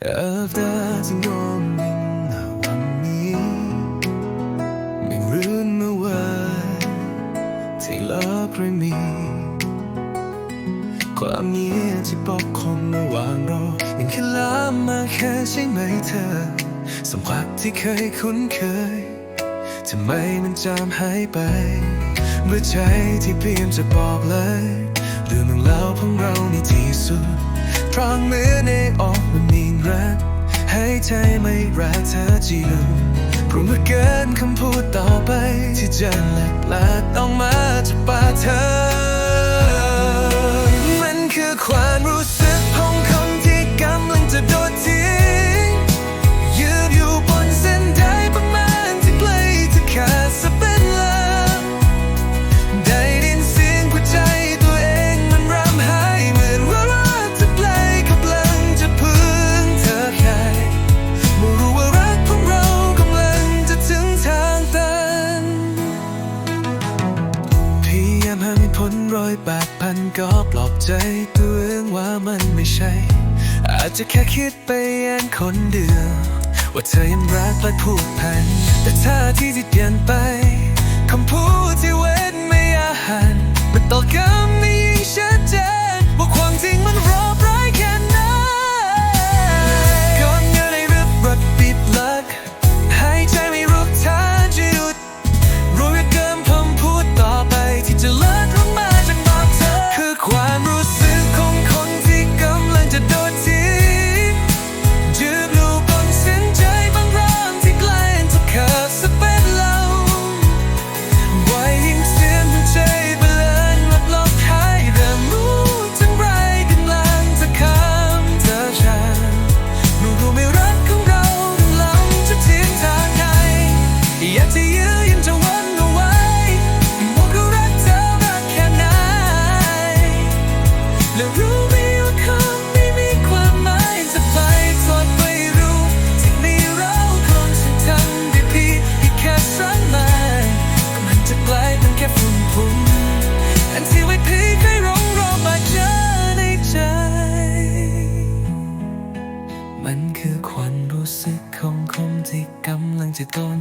Efter gången var min Min runde var till april ความเงียบที่ปกคลุมระหว่างเรายังแค่ล้ามมาแค่ใช่ไหมเธอสัมผัสที่เคยคุ้นเคยทำไมมันจางหายไปเมื่อใจที่เพียงจะบอกเลยเรื่องของเราของเราในที่สุดพราะเมื่อในออก รัก ให้ใจไม่รักเธอจริงเพราะเมื่อเกินคำพูดต่อไป ที่จะหลักลาต้องมาจากปากเธอามหาเหตุผลร้อยแปดพันก็ปลอบใจตัวเองว่ามันไม่ใช่ อาจจะแค่คิดไปเองคนเดียว ว่าเธอยังรักและผูกพัน แต่ท่าที่จิตเปลี่ยนไปคำพูด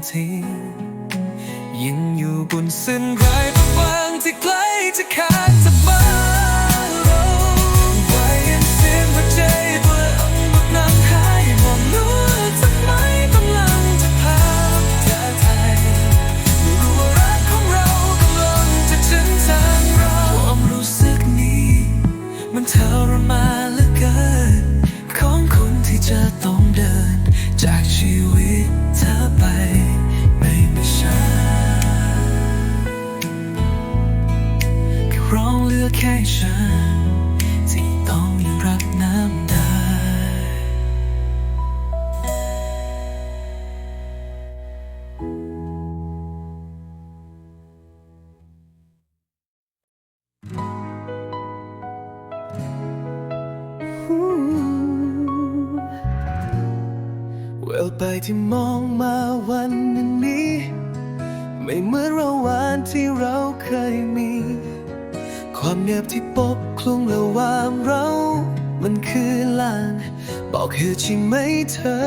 ที ยังอยู่บนเส้นใยบางที่ใกล้จะขาด เหลือแค่ฉันที่ต้องยังรักน้ำได้แววไปที่มองมาวันนี้ ไม่เหมือนเราวันที่เราเคยมี ความเงียบที่ปกคลุมระหว่างเรา มันคือลางบอกคือจริงไหมเธอ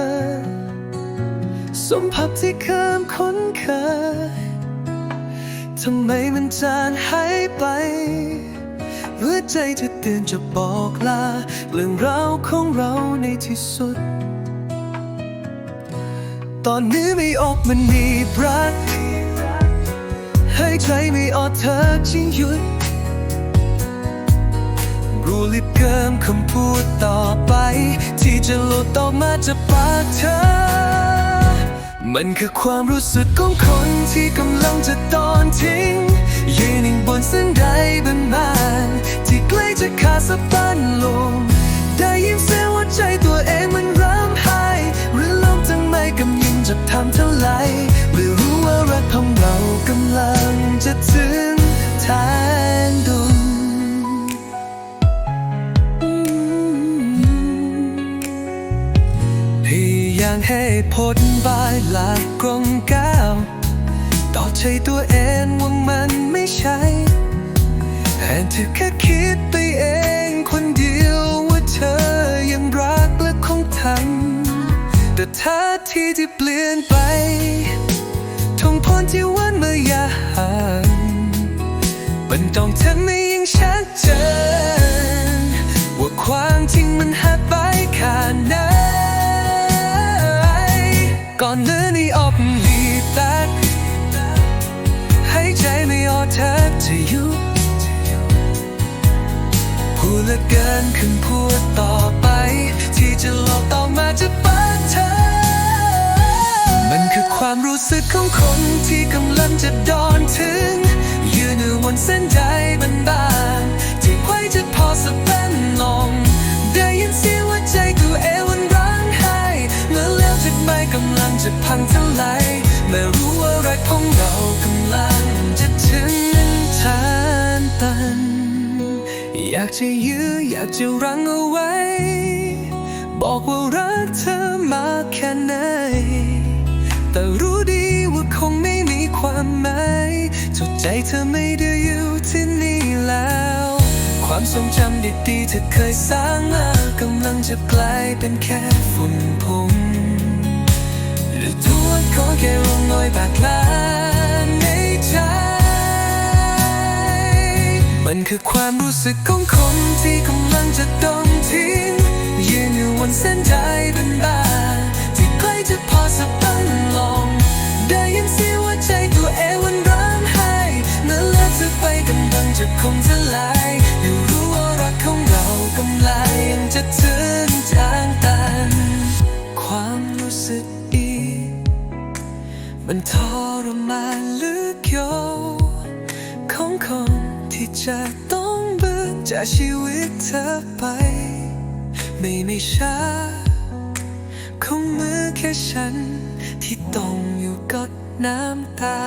สมผัสที่เคยคุ้นเคยทำไมมันจางหายไปหัวใจเธอเตือนจะบอกลาเรื่องราวของเราในที่สุด ตอนนี้ไม่ออกมันมีรัก ให้ใจไม่ออกเธอจึงหยุด รู้ลิบเกิมคำพูดต่อไป ที่จะหลุดออกมาจากปากเธอ มันคือความรู้สึกของคนที่กำลังจะตอนทิ้ง ยืนนิ่งบนเส้นใดบนมานที่ใกล้จะขาดสะบั้นลง ได้ยินเสียงว่าใจตัวเองมัน พี่ยังให้ผลบายหลักกรงก้าวต่อใจตัวเองว่ามันไม่ใช่แทนที่แค่คิดไปเองคนเดียวว่าเธอยังรักและคงทำแต่ท่าทีที่เปลี่ยนไปทงพรที่วันเมื่อยามมันต้องทำให้ เหลือเกินขึ้นพูดต่อไป ที่จะหลอกต่อมาจะเปิดเธอ มันคือความรู้สึกของคนที่กำลังจะโดนถึง ยืนอยู่บนเส้นใจบางๆที่ไว้จะพอสะบั้นลง ได้ยินเสียงว่าใจตัวเองมันร้องไห้เมื่อแล้วจากไม่กำลังจะพังทลายไม่รู้ว่ารักของเราากจะยื้ออยากจะรั้งเอาไว้ บอกว่ารักเธอมากแค่ไหน แต่รู้ดีว่าคงไม่มีความหมายจุดใจเธอไม่ได้อยู่ที่นี่แล้ว ความทรงจำดีๆเธอเคยสร้างมากำลังจะกลายเป็นแค่ฝุ่นผงหรือตัวขอแค่ร่วงลอยบากลาน มันคือความรู้สึกของคนที่กำลังจะต้องทิ้งยืนอยู่บนเส้นใจเป็นบ้าน จะต้องเบิกจากชีวิตเธอไป ไม่ไม่ช้าคงมือแค่ฉันที่ต้องอยู่กับน้ำตา